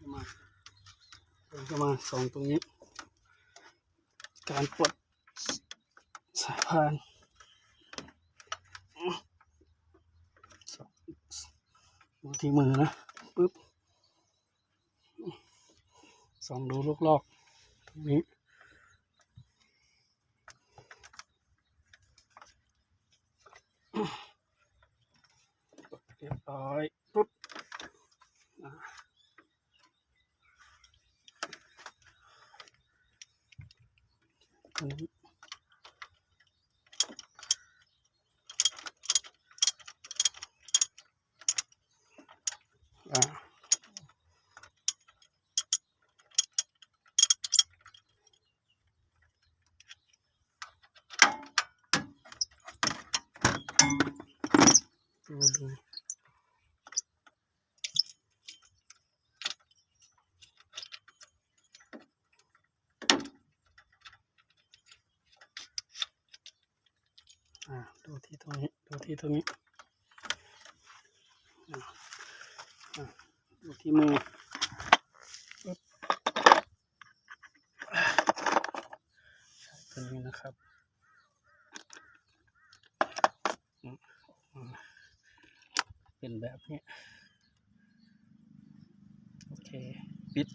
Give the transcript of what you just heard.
ข้ามาเดินเข้ามาสองตรงนี้ การปลดสายพานสองดูที่มือนะปึ๊บส่องดูลูกลอกตรงนี้เรียบร้อยปุ๊บอะ อันนี้อ่าดูดู อ่าดู ที่ตรงนี้ ดูที่ตรงนี้ดูที่มือตัวนี้นะครับเป็นแบบนี้ โอเค ปิด